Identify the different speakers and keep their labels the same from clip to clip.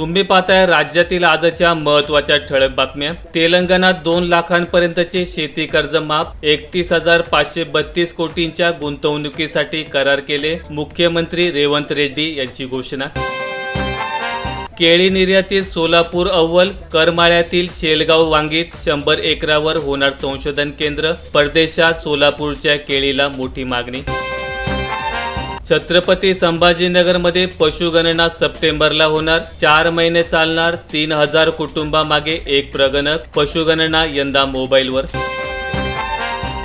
Speaker 1: तुम्ही पाहताय राज्यातील आजच्या महत्त्वाच्या ठळक बातम्या. तेलंगणात दोन लाखांपर्यंतचे शेती कर्ज माफ एकतीस हजार पाचशे बत्तीस कोटींच्या गुंतवणुकीसाठी करार केले मुख्यमंत्री रेवंत रेड्डी यांची घोषणा. केळी निर्यातीत सोलापूर अव्वल करमाळ्यातील शेलगाव वांगीत शंभर एकरावर होणार संशोधन केंद्र परदेशात सोलापूरच्या केळीला मोठी मागणी. छत्रपती संभाजीनगरमध्ये पशुगणना सप्टेंबरला होणार. चार महिने चालणार. तीन हजार कुटुंबामागे एक प्रगणक. पशुगणना यंदा मोबाईलवर.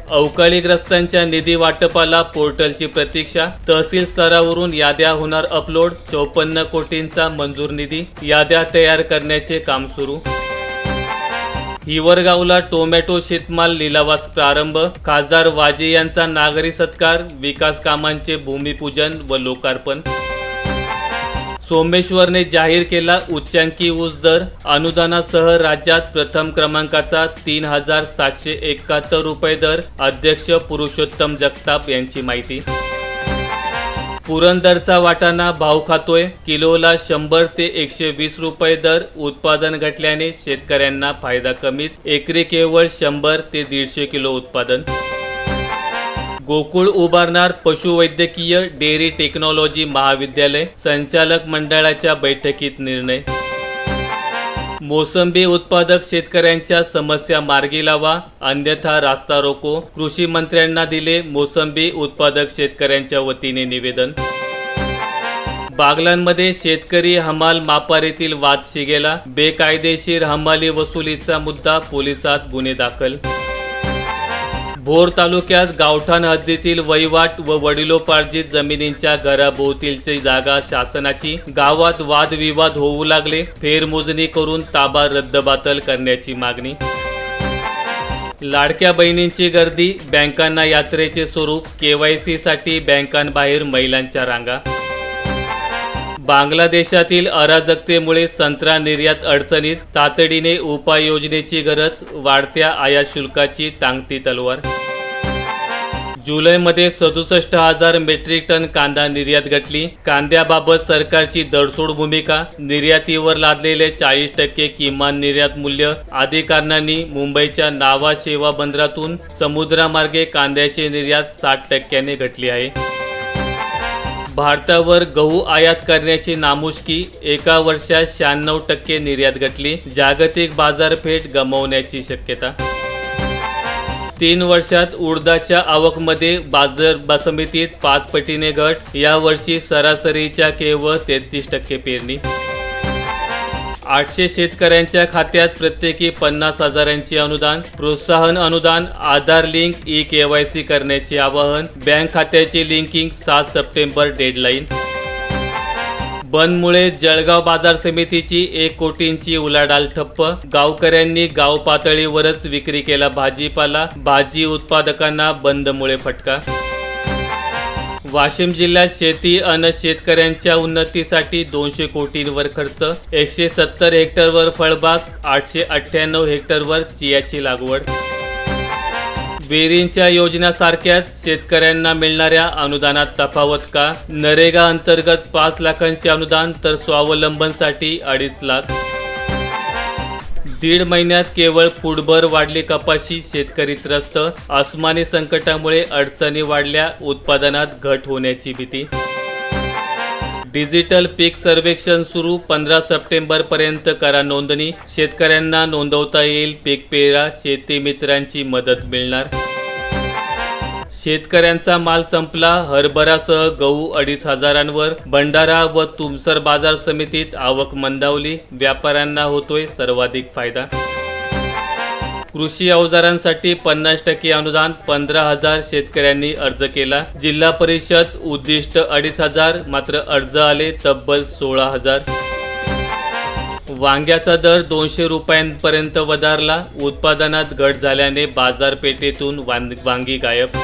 Speaker 1: अवकाळीग्रस्तांच्या निधी वाटपाला पोर्टलची प्रतीक्षा. तहसील स्तरावरून याद्या होणार अपलोड. चौपन्न कोटींचा मंजूर निधी. याद्या तयार करण्याचे काम सुरू. हिवरगावला टोमॅटो शेतमाल लिलावास प्रारंभ. खासदार वाजे यांचा नागरी सत्कार विकास कामांचे भूमिपूजन व लोकार्पण. सोमेश्वरने जाहीर केला उच्चांकी ऊस दर. अनुदानासह राज्यात प्रथम क्रमांकाचा तीन हजार सातशे एकाहत्तर रुपये दर. अध्यक्ष पुरुषोत्तम जगताप यांची माहिती. पुरंदरचा वाटाणा भाव खातोय. किलोला शंभर ते एकशे वीस रुपये दर. उत्पादन घटल्याने शेतकऱ्यांना फायदा कमीच. एकरी केवळ शंभर ते दीडशे किलो उत्पादन. गोकुळ उभारणार पशुवैद्यकीय डेअरी टेक्नॉलॉजी महाविद्यालय. संचालक मंडळाच्या बैठकीत निर्णय. मोसंबी उत्पादक शेतकऱ्यांच्या समस्या मार्गी लावा. अन्यथा रास्ता रोको. कृषी मंत्र्यांना दिले मोसंबी उत्पादक शेतकऱ्यांच्या वतीने निवेदन. बागलांमध्ये शेतकरी हमाल मापारीतील वाद शिगेला. बेकायदेशीर हमाली वसुलीचा मुद्दा पोलिसात गुन्हे दाखल. भोर तालुक्यात गावठाण हद्दीतील वहिवाट व वडिलोपार्जित जमिनींच्या घराभोवतीलची जागा शासनाची. गावात वादविवाद होऊ लागले. फेरमोजणी करून ताबा रद्दबातल करण्याची मागणी. लाडक्या बहिणींची गर्दी बँकांना यात्रेचे स्वरूप केवायसी साठी बँकांबाहेर महिलांच्या रांगा. बांगलादेशातील अराजकतेमुळे संत्रा निर्यात अडचणीत तातडीने उपाययोजनेची गरज वाढत्या आयात शुल्काची टांगती तलवार. जुलैमध्ये सदुसष्ट हजार मेट्रिक टन कांदा निर्यात घटली. कांद्याबाबत सरकारची दडसोड भूमिका निर्यातीवर लादलेले चाळीस टक्के किमान निर्यात मूल्य आदी कारणांनी मुंबईच्या नावा शेवा बंदरातून समुद्रामार्गे कांद्याची निर्यात साठ टक्क्याने घटली आहे. भारतावर गहू आयात करण्याची नामुष्की एका वर्षात शहाण्णव टक्के निर्यात घटली. जागतिक बाजारपेठ गमावण्याची शक्यता. तीन वर्षात उडदाच्या आवकमध्ये बाजार समितीत पाच पटीने घट. यावर्षी सरासरीच्या केवळ तेहतीस टक्के पेरणी. आठशे शेतकऱ्यांच्या खात्यात प्रत्येकी पन्नास हजारांचे अनुदान प्रोत्साहन अनुदान आधार लिंक ई केवायसी करण्याचे आवाहन बँक खात्याचे लिंकिंग सात सप्टेंबर डेडलाईन. बंदमुळे जळगाव बाजार समितीची एक कोटींची उलाढाल ठप्प. गावकऱ्यांनी गाव पातळीवरच विक्री केला भाजीपाला भाजी उत्पादकांना बंदमुळे फटका. वाशिम जिल्ह्यात शेती अन शेतकऱ्यांच्या उन्नतीसाठी दोनशे कोटींवर खर्च एकशे सत्तर हेक्टरवर फळबाग आठशे अठ्ठ्याण्णव हेक्टरवर चियाची लागवड. विहिरींच्या योजनासारख्याच शेतकऱ्यांना मिळणाऱ्या अनुदानात तफावत का? नरेगा अंतर्गत पाच लाखांचे अनुदान तर स्वावलंबनसाठी अडीच लाख. दीड महिन्यात केवळ फुटभर वाढली कपाशी शेतकरी त्रस्त. आसमानी संकटामुळे अडचणी वाढल्या उत्पादनात घट होण्याची भीती. डिजिटल पीक सर्वेक्षण सुरू पंधरा सप्टेंबर पर्यंत करा नोंदणी. शेतकऱ्यांना नोंदवता येईल पीक पेरा शेती मित्रांची मदत मिळणार. शेतकऱ्यांचा माल संपला हरभरासह गहू अडीच हजारांवर भंडारा व तुमसर बाजार समितीत आवक मंदावली व्यापाऱ्यांना होतोय सर्वाधिक फायदा. कृषी अवजारांसाठी पन्नास टक्के अनुदान पंधरा हजार शेतकऱ्यांनी अर्ज केला. जिल्हा परिषद उद्दिष्ट अडीच हजार मात्र अर्ज आले तब्बल सोळा हजार. वांग्याचा दर दोनशे रुपयांपर्यंत वधारला उत्पादनात घट झाल्याने बाजारपेठेतून वांगी गायब.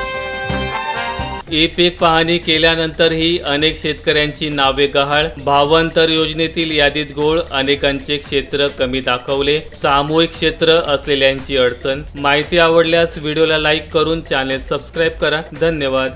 Speaker 1: ई पीक पाहणी केल्यानंतरही अनेक शेतकऱ्यांची नावे गहाळ. भावांतर योजनेतील यादीत घोळ अनेकांचे क्षेत्र कमी दाखवले. सामूहिक क्षेत्र असलेल्यांची अडचण. माहिती आवडल्यास व्हिडिओला लाईक करून चॅनेल सबस्क्राईब करा. धन्यवाद.